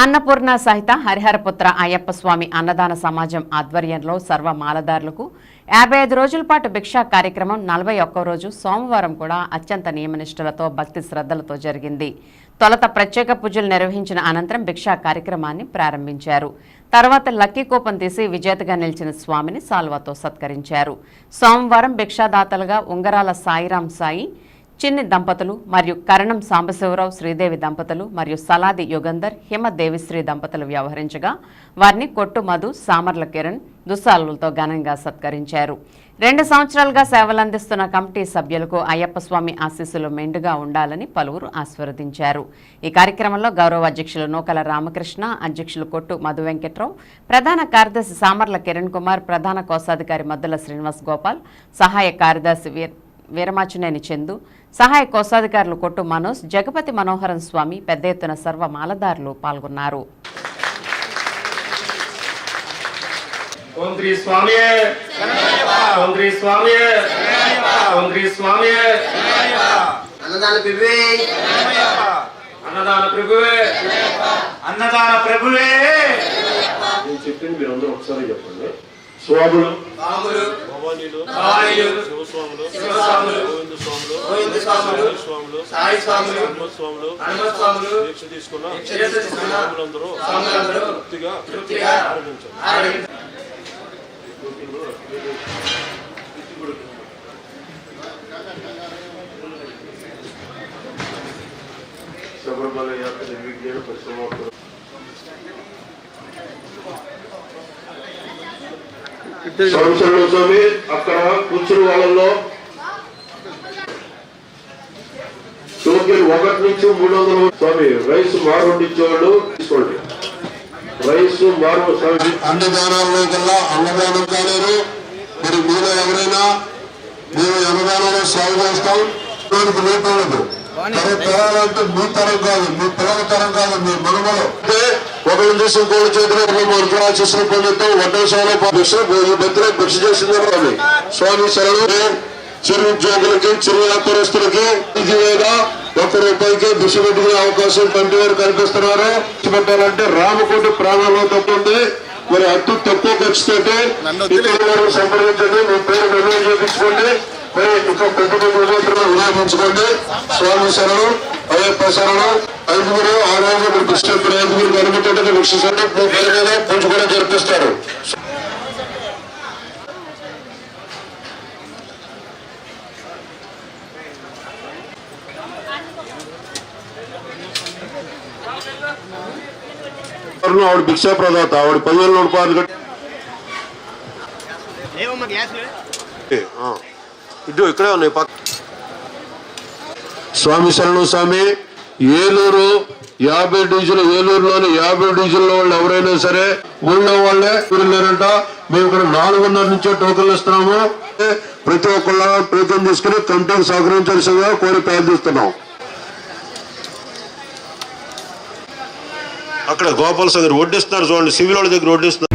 అన్నపూర్ణ సహిత హరిహరపుత్ర అయ్యప్ప స్వామి అన్నదాన సమాజం ఆధ్వర్యంలో సర్వ మాలదారులకు యాభై ఐదు రోజుల పాటు భిక్షా కార్యక్రమం నలభై ఒక్క రోజు సోమవారం కూడా అత్యంత నియమనిష్టలతో భక్తి శ్రద్ధలతో జరిగింది. తొలత ప్రత్యేక పూజలు నిర్వహించిన అనంతరం భిక్షా కార్యక్రమాన్ని ప్రారంభించారు. తర్వాత లక్కీ కూపం తీసి విజేతగా నిలిచిన స్వామిని సాల్వాతో సత్కరించారు. సోమవారం భిక్షాదాతలుగా ఉంగరాల సాయిరాం సాయి చిన్ని దంపతులు మరియు కరణం సాంబశివరావు శ్రీదేవి దంపతులు మరియు సలాది యుగంధర్ హిమ దేవిశ్రీ దంపతులు వ్యవహరించగా వారిని కొట్టు మధు సామర్ల కిరణ్ దుస్సాలులతో ఘనంగా సత్కరించారు. రెండు సంవత్సరాలుగా సేవలందిస్తున్న కమిటీ సభ్యులకు అయ్యప్ప స్వామి ఆశీస్సులు మెండుగా ఉండాలని పలువురు ఆశీర్వదించారు. ఈ కార్యక్రమంలో గౌరవ అధ్యక్షులు నూకల రామకృష్ణ అధ్యక్షులు కొట్టు మధు వెంకట్రావు ప్రధాన కార్యదర్శి సామర్ల కిరణ్ కుమార్ ప్రధాన కోశాధికారి మద్దుల శ్రీనివాస్ గోపాల్ సహాయ కార్యదర్శి వీర్ వీరమాచినేని చందు సహాయ కోశాధికారులు కొట్టు మనోజ్ జగపతి మనోహరన్ స్వామి పెద్ద ఎత్తున సర్వ మాలదారులు పాల్గొన్నారు. ఓం శ్రీ స్వామియే ఓం శ్రీ స్వామియే ఓం శ్రీ స్వామియే. అన్నదాన పివ్వే అన్నదాన ప్రభువే. అన్నదాన ప్రభువే. నేను చెప్పింది మీరు అందరూ ఒకసారి చెప్పండి. స్వాములు శివస్వాములు గోవింద స్వాములు గోవింద స్వాములు సాయి స్వాములు సాయి స్వాములు హనుమత్ స్వాములు హనుమత్ స్వాములు దీక్ష తీసుకున్న స్వాములందరూ స్వాములందరూ తృప్తిగా తృప్తిగా ఆరంభించారు ఆరంభించు. శబరిమల యాత్ర పరిశ్రమ సంవత్సరంలో స్వామి అక్కడ కూర్చుని వాళ్ళలో టోకెన్ ఒకటి నుంచి మూడు వందల స్వామి రైస్ మారు ఇచ్చేవాళ్ళు తీసుకోండి. రైస్ మారు స్వామి. అన్నదానాల్లో కల్లా అన్నదానం కాలేరు. మరి మీలో ఎవరైనా మేము అన్నదానంలో సేవ చేస్తాం. ఉండదు మరి పిల్లలంటే మీ తరం కాదు మీ పిల్లల తరం కాదు మీ మనమలో ఒకరిని చూసి ఇంకోటి చేతిలో మన ఆశీస్సులు పొందుతాం ఈ మధ్యలో భిక్ష చేసింది స్వామి స్వామి శరణు చిరు ఉద్యోగులకి చిరు వ్యాపారస్తులకి ఇది లేదా? ఒక్క రూపాయికి భిక్ష పెట్టుకునే అవకాశం కంటి వారు కల్పిస్తున్నారు భిక్ష పెట్టాలంటే రామకోటి ప్రాణాల్లో తప్పుంది మరి అతి తక్కువ ఖర్చుతోటి సంప్రదించండి? మీ పేరు నిర్ణయం చేయించుకోండి. మరి ఇంకో విలేకరులు వినియోగించుకోండి. స్వామి శరణం అయ్యప్ప శరణం ఐదుగురు ఆ రోజు మీరు కృష్ణ ఐదుగురు మీ పేరు మీద పూజ కూడా జరిపిస్తారు ఆవిడ భిక్షా ప్రదాత ఆవిడ పదివేల రూపాయలు కట్టి ఆ. ఇటు ఇక్కడే ఉన్నాయి పక్క స్వామి శరణు స్వామి. ఏలూరు యాభై డీజిల్ ఏలూరులోని యాభై డీజిల్ వాళ్ళు ఎవరైనా సరే ఊళ్ళో వాళ్ళే లేరంట మేము ఇక్కడ నాలుగున్నర నుంచే టోకన్లు ఇస్తున్నాము. ప్రతి ఒక్కళ్ళ ప్రయత్నం తీసుకుని కమిటీకి సహకరించాల్సిందిగా కోరి ప్రార్థిస్తున్నాం. అక్కడ గోపాల సాగర్ వడ్డిస్తున్నారు చూడండి సివిల్ వాళ్ళ దగ్గర వడ్డిస్తున్నారు.